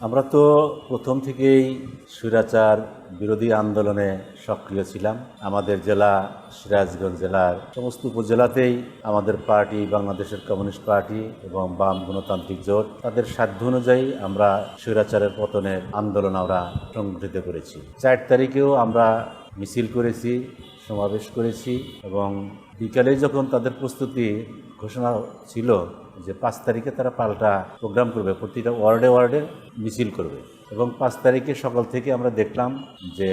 আমরা তো প্রথম থেকেই স্বৈরাচার বিরোধী আন্দোলনে সক্রিয় ছিলাম। আমাদের জেলা, সিরাজগঞ্জ জেলার সমস্ত উপজেলাতেই আমাদের পার্টি, বাংলাদেশের কমিউনিস্ট পার্টি এবং বাম গণতান্ত্রিক জোট, তাদের সাধ্য অনুযায়ী আমরা স্বৈরাচারের পতনের আন্দোলন আমরা সংগঠিত করেছি। চার তারিখেও আমরা মিছিল করেছি, সমাবেশ করেছি এবং বিকালে যখন তাদের প্রস্তুতি ঘোষণা ছিল যে পাঁচ তারিখে তারা পাল্টা প্রোগ্রাম করবে, প্রতিটা ওয়ার্ডে ওয়ার্ডে মিছিল করবে। এবং পাঁচ তারিখে সকাল থেকে আমরা দেখলাম যে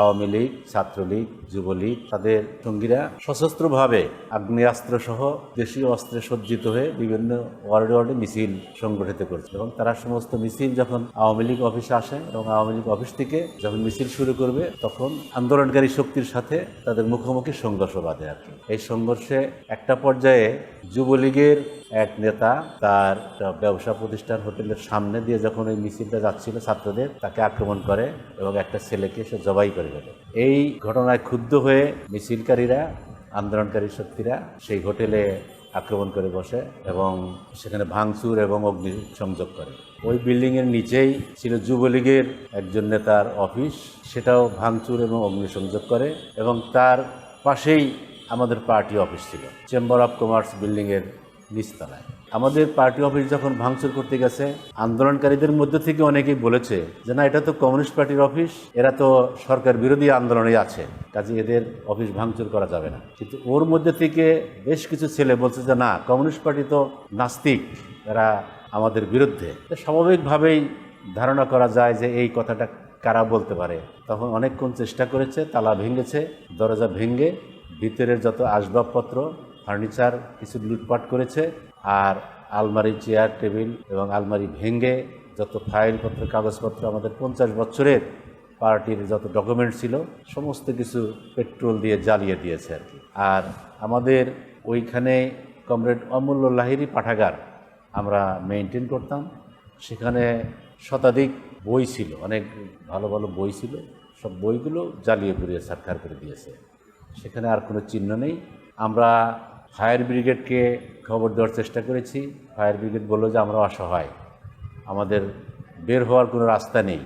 আওয়ামী লীগ, ছাত্রলীগ, যুবলীগ, তাদের সঙ্গীরা সশস্ত্রভাবে আগ্নেয়াস্ত্র সহ দেশীয় অস্ত্রে সজ্জিত হয়ে বিভিন্ন ওয়ার্ডে ওয়ার্ডে মিছিল সংগঠিত করছে এবং তারা সমস্ত মিছিল যখন আওয়ামী লীগ অফিসে আসে এবং আওয়ামী লীগ অফিস থেকে যখন মিছিল শুরু করবে, তখন আন্দোলনকারী শক্তির সাথে তাদের মুখোমুখি সংঘর্ষ বাঁধে আর কি। এই সংঘর্ষে একটা পর্যায়ে যুবলীগের এক নেতা তার ব্যবসা প্রতিষ্ঠান হোটেলের সামনে দিয়ে যখন এই মিছিলটা যাচ্ছিল ছাত্রদের, তাকে আক্রমণ করে এবং একটা ছেলেকে সে জবাই করে। ফেলে এই ঘটনায় ক্ষুব্ধ হয়ে মিছিলকারীরা, আন্দোলনকারী শক্তিরা সেই হোটেলে আক্রমণ করে বসে এবং সেখানে ভাঙচুর এবং অগ্নি সংযোগ করে। ওই বিল্ডিংয়ের নিচেই ছিল যুবলীগের একজন নেতার অফিস। সেটাও ভাঙচুর এবং অগ্নিসংযোগ করে এবং তার পাশেই আমাদের পার্টি অফিস ছিল। চেম্বার অফ কমার্স বিল্ডিংয়ের নিচতলায়। আমাদের পার্টি অফিস যখন ভাঙচুর করতে গেছে, আন্দোলনকারীদের মধ্যে থেকে অনেকেই বলেছে যে, না, এটা তো কমিউনিস্ট পার্টির অফিস, এরা তো সরকার বিরোধী আন্দোলনে আছে, কাজে এদের অফিস ভাঙচুর করা যাবে না। কিন্তু ওর মধ্যে থেকে বেশ কিছু ছেলে বলছে যে, না, কমিউনিস্ট পার্টি তো নাস্তিক, এরা আমাদের বিরুদ্ধে। স্বাভাবিকভাবেই ধারণা করা যায় যে, এই কথাটা কারা বলতে পারে। তখন অনেকক্ষণ চেষ্টা করেছে, তালা ভেঙেছে, দরজা ভেঙে ভিতরের যত আসবাবপত্র ফার্নিচার কিছু লুটপাট করেছে আর আলমারি চেয়ার, টেবিল এবং আলমারি ভেঙে যত ফাইলপত্র, কাগজপত্র আমাদের পঞ্চাশ বছরের পার্টির যত ডকুমেন্ট ছিল, সমস্ত কিছু পেট্রোল দিয়ে জ্বালিয়ে দিয়েছে আর কি। আর আমাদের ওইখানে কমরেড অমূল্য লাহিরি পাঠাগার আমরা মেনটেন করতাম। সেখানে শতাধিক বই ছিল, অনেক ভালো ভালো বই ছিল। সব বইগুলো জ্বালিয়ে পুড়িয়ে সাক্ষার করে দিয়েছে। সেখানে আর কোনো চিহ্ন নেই। আমরা ফায়ার ব্রিগেডকে খবর দেওয়ার চেষ্টা করেছি। ফায়ার ব্রিগেড বলল যে, আমরা অসহায়। আমাদের বের হওয়ার কোনো রাস্তা নেই।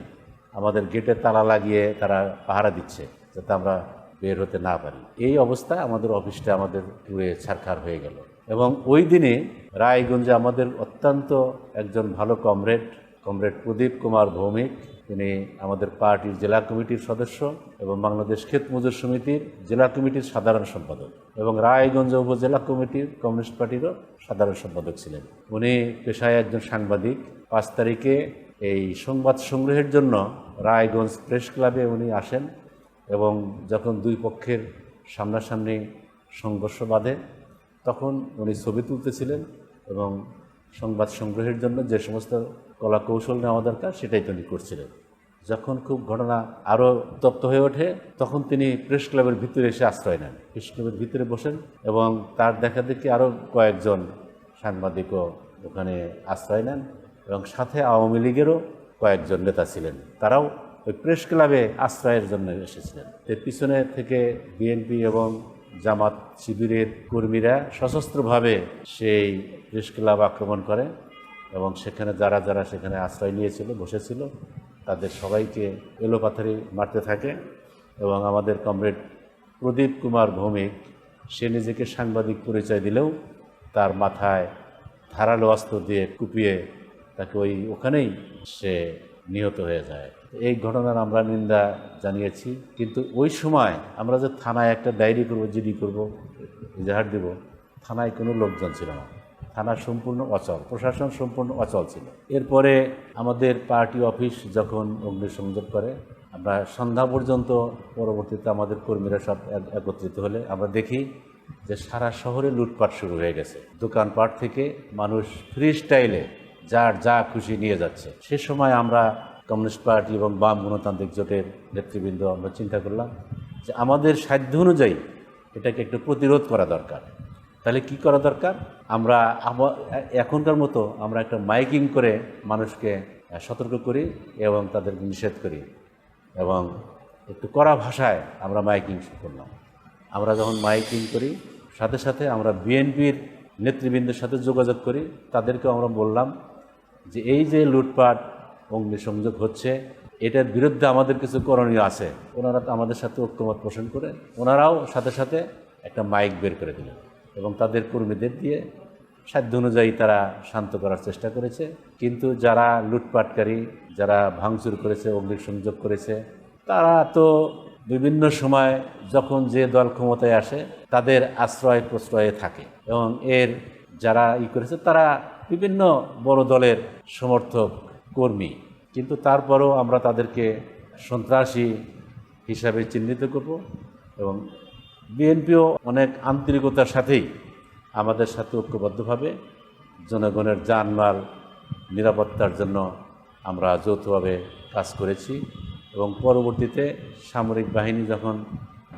আমাদের গেটে তালা লাগিয়ে তারা পাহারা দিচ্ছে, যাতে আমরা বের হতে না পারি। এই অবস্থায় আমাদের অফিসটা আমাদের পুড়ে ছারখার হয়ে গেল। এবং ওই দিনে রায়গঞ্জে আমাদের অত্যন্ত একজন ভালো কমরেড কমরেড প্রদীপ কুমার ভৌমিক তিনি আমাদের পার্টির জেলা কমিটির সদস্য এবং বাংলাদেশ ক্ষেত মজুর সমিতির জেলা কমিটির সাধারণ সম্পাদক এবং রায়গঞ্জ উপজেলা কমিটির কমিউনিস্ট পার্টিরও সাধারণ সম্পাদক ছিলেন। উনি পেশায় একজন সাংবাদিক। পাঁচ তারিখে এই সংবাদ সংগ্রহের জন্য রায়গঞ্জ প্রেস ক্লাবে উনি আসেন এবং যখন দুই পক্ষের সামনাসামনি সংঘর্ষ বাঁধে, তখন উনি ছবি তুলতেছিলেন এবং সংবাদ সংগ্রহের জন্য যে সমস্ত কলা কৌশল নেওয়া দরকার, সেটাই তিনি করছিলেন। যখন খুব ঘটনা আরও তপ্ত হয়ে ওঠে, তখন তিনি প্রেস ক্লাবের ভিতরে এসে আশ্রয় নেন। প্রেস ক্লাবের ভিতরে বসেন এবং তার দেখা দেখি আরও কয়েকজন সাংবাদিকও ওখানে আশ্রয় নেন এবং সাথে আওয়ামী লীগেরও কয়েকজন নেতা ছিলেন। তারাও ওই প্রেস ক্লাবে আশ্রয়ের জন্য এসেছিলেন। এর পিছনে থেকে বিএনপি এবং জামাত শিবিরের কর্মীরা সশস্ত্রভাবে সেই প্রেস ক্লাব আক্রমণ করে এবং সেখানে যারা যারা সেখানে আশ্রয় নিয়েছিল, বসেছিল, তাদের সবাইকে এলোপাথারি মারতে থাকে এবং আমাদের কমরেড প্রদীপ কুমার ভৌমিক, সে নিজেকে সাংবাদিক পরিচয় দিলেও তার মাথায় ধারালো অস্ত্র দিয়ে কুপিয়ে তাকে ওই ওখানেই সে নিহত হয়ে যায়। এই ঘটনার আমরা নিন্দা জানিয়েছি, কিন্তু ওই সময় আমরা যে থানায় একটা ডায়েরি করব, জিডি করব, ইজাহার দেব, থানায় কোনো লোকজন ছিল না। থানা সম্পূর্ণ অচল, প্রশাসন সম্পূর্ণ অচল ছিল। এরপরে আমাদের পার্টি অফিস যখন অগ্নিসংযোগ করে, আমরা সন্ধ্যা পর্যন্ত পরবর্তীতে আমাদের কর্মীরা সব এক- একত্রিত হলে আমরা দেখি যে সারা শহরে লুটপাট শুরু হয়ে গেছে। দোকানপাট থেকে মানুষ ফ্রি স্টাইলে যার যা খুশি নিয়ে যাচ্ছে। সে সময় আমরা কমিউনিস্ট পার্টি এবং বাম গণতান্ত্রিক জোটের নেতৃবৃন্দ আমরা চিন্তা করলাম যে আমাদের সাধ্য অনুযায়ী এটাকে একটু প্রতিরোধ করা দরকার। তাহলে কি করা দরকার? আমরা এখনকার মতো আমরা একটা মাইকিং করে মানুষকে সতর্ক করি এবং তাদেরকে নিষেধ করি এবং একটু কড়া ভাষায় আমরা মাইকিং করলাম। আমরা যখন মাইকিং করি, সাথে সাথে আমরা বিএনপির নেতৃবৃন্দের সাথে যোগাযোগ করি, তাদেরকেও আমরা বললাম যে এই যে লুটপাট, অগ্নিসংযোগ হচ্ছে, এটার বিরুদ্ধে আমাদের কিছু করণীয় আছে। ওনারা আমাদের সাথে ঐক্যমত পোষণ করে, ওনারাও সাথে সাথে একটা মাইক বের করে দিলেন এবং তাদের কর্মীদের দিয়ে সাধ্য অনুযায়ী তারা শান্ত করার চেষ্টা করেছে। কিন্তু যারা লুটপাটকারী, যারা ভাঙচুর করেছে, অগ্নিসংযোগ করেছে, তারা তো বিভিন্ন সময় যখন যে দল ক্ষমতায় আসে, তাদের আশ্রয় প্রশ্রয়ে থাকে এবং এর যারা ই করেছে, তারা বিভিন্ন বড় দলের সমর্থক, কর্মী। কিন্তু তারপরও আমরা তাদেরকে সন্ত্রাসী হিসাবে চিহ্নিত করব এবং বিএনপিও অনেক আন্তরিকতার সাথেই আমাদের সাথে ঐক্যবদ্ধভাবে জনগণের জানমাল নিরাপত্তার জন্য আমরা যৌথভাবে কাজ করেছি এবং পরবর্তীতে সামরিক বাহিনী যখন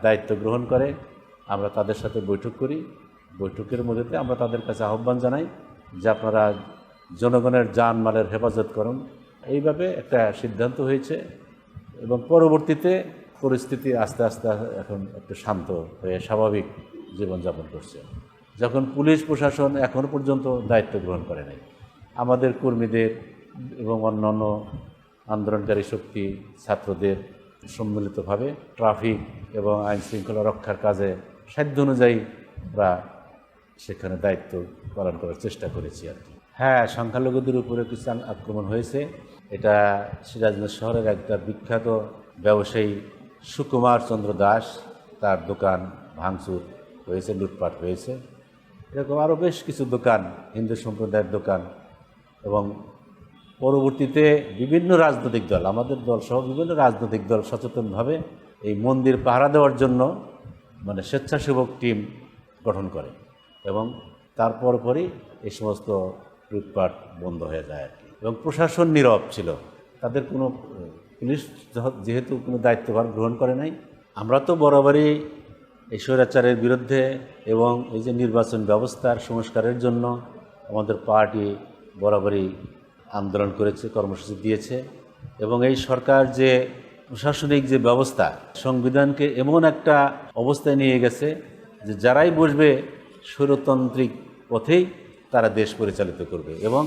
দায়িত্ব গ্রহণ করে, আমরা তাদের সাথে বৈঠক করি। বৈঠকের মধ্যে আমরা তাদের কাছে আহ্বান জানাই যে আপনারা জনগণের জানমালের হেফাজত করুন। এইভাবে একটা সিদ্ধান্ত হয়েছে এবং পরবর্তীতে পরিস্থিতি আস্তে আস্তে এখন একটু শান্ত হয়ে স্বাভাবিক জীবনযাপন করছে। যখন পুলিশ প্রশাসন এখনও পর্যন্ত দায়িত্ব গ্রহণ করে নাই, আমাদের কর্মীদের এবং অন্যান্য আন্দোলনকারী শক্তি, ছাত্রদের সম্মিলিতভাবে ট্রাফিক এবং আইন শৃঙ্খলা রক্ষার কাজে সাধ্য অনুযায়ী আমরা সেখানে দায়িত্ব পালন করার চেষ্টা করেছি আর কি। হ্যাঁ সংখ্যালঘুদের উপরে কিছু আক্রমণ হয়েছে। এটা সিরাজগঞ্জ শহরের একটা বিখ্যাত ব্যবসায়ী সুকুমার চন্দ্র দাস, তার দোকান ভাঙচুর হয়েছে, লুটপাট হয়েছে। এরকম আরও বেশ কিছু দোকান, হিন্দু সম্প্রদায়ের দোকান এবং পরবর্তীতে বিভিন্ন রাজনৈতিক দল, আমাদের দল সহ বিভিন্ন রাজনৈতিক দল সচেতনভাবে এই মন্দির পাহারা দেওয়ার জন্য মানে স্বেচ্ছাসেবক টিম গঠন করে। এবং তারপর পরই এই সমস্ত লুটপাট বন্ধ হয়ে যায় আর কি। এবং প্রশাসন নীরব ছিল। তাদের কোনো পুলিশ যেহেতু কোনো দায়িত্বভার গ্রহণ করে নাই, আমরা তো বরাবরই এই স্বৈরাচারের বিরুদ্ধে এবং এই যে নির্বাচন ব্যবস্থার সংস্কারের জন্য আমাদের পার্টি বরাবরই আন্দোলন করেছে, কর্মসূচি দিয়েছে এবং এই সরকার যে প্রশাসনিক যে ব্যবস্থা, সংবিধানকে এমন একটা অবস্থায় নিয়ে গেছে যে যারাই বসবে স্বৈরতান্ত্রিক পথেই তারা দেশ পরিচালিত করবে এবং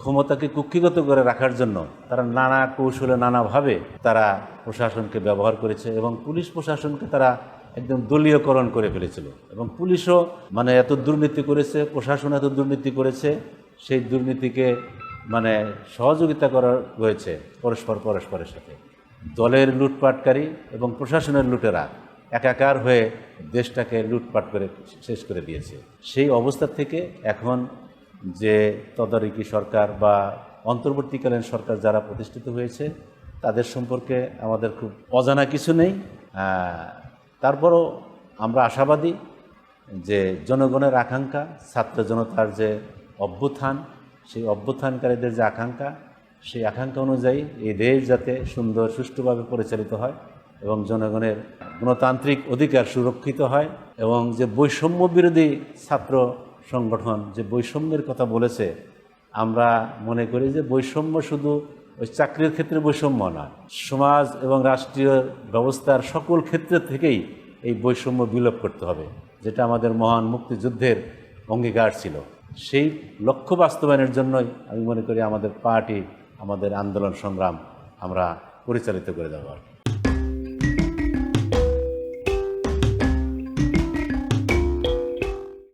ক্ষমতাকে কুক্ষিগত করে রাখার জন্য তারা নানা কৌশলে, নানাভাবে তারা প্রশাসনকে ব্যবহার করেছে এবং পুলিশ প্রশাসনকে তারা একদম দলীয়করণ করে ফেলেছিল এবং পুলিশও মানে এত দুর্নীতি করেছে, প্রশাসন এত দুর্নীতি করেছে, সেই দুর্নীতিকে মানে সহযোগিতা করা হয়েছে পরস্পর পরস্পরের সাথে। দলের লুটপাটকারী এবং প্রশাসনের লুটেরা। একাকার হয়ে দেশটাকে লুটপাট করে শেষ করে দিয়েছে। সেই অবস্থা থেকে এখন যে তদারকি সরকার বা অন্তর্বর্তীকালীন সরকার যারা প্রতিষ্ঠিত হয়েছে, তাদের সম্পর্কে আমাদের খুব অজানা কিছু নেই। তারপরও আমরা আশাবাদী যে জনগণের আকাঙ্ক্ষা, ছাত্র জনতার যে অভ্যুত্থান, সেই অভ্যুত্থানকারীদের যে আকাঙ্ক্ষা, সেই আকাঙ্ক্ষা অনুযায়ী এই দেশ যাতে সুন্দর, সুষ্ঠুভাবে পরিচালিত হয়। এবং জনগণের গণতান্ত্রিক অধিকার সুরক্ষিত হয় এবং যে বৈষম্য বিরোধী ছাত্র সংগঠন যে বৈষম্যের কথা বলেছে, আমরা মনে করি যে বৈষম্য শুধু ওই চাকরির ক্ষেত্রে বৈষম্য নয়, সমাজ এবং রাষ্ট্রীয় ব্যবস্থার সকল ক্ষেত্র থেকেই এই বৈষম্য বিলোপ করতে হবে, যেটা আমাদের মহান মুক্তিযুদ্ধের অঙ্গীকার ছিল। সেই লক্ষ্য বাস্তবায়নের জন্যই আমি মনে করি আমাদের পার্টি, আমাদের আন্দোলন সংগ্রাম আমরা পরিচালিত করে দেওয়ার